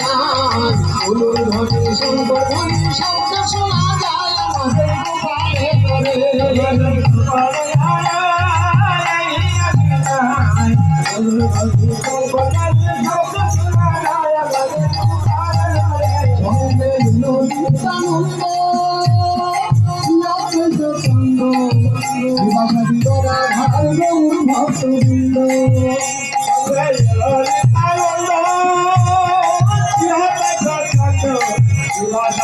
নাই ফুলুর ধ্বনি শঙ্কর ধ্বনি শব্দ শোনা যায় আমাদের গোপালে করে।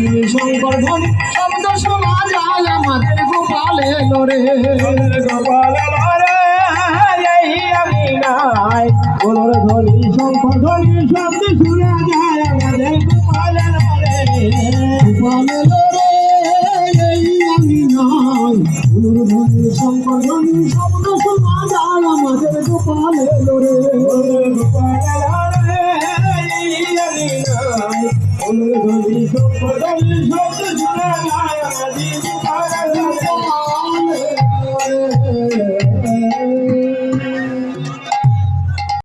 ধ্বনি শঙ্কর ধ্বনি শব্দ শোনা যায় আমাদের গোপালে রে ওর ধ্বনি শঙ্কর ধ্বনি শব্দ শোনা যায় আমাদের গোপালের গোপালে রে আমি ধ্বনি শঙ্কর ধ্বনি শব্দ Thank you.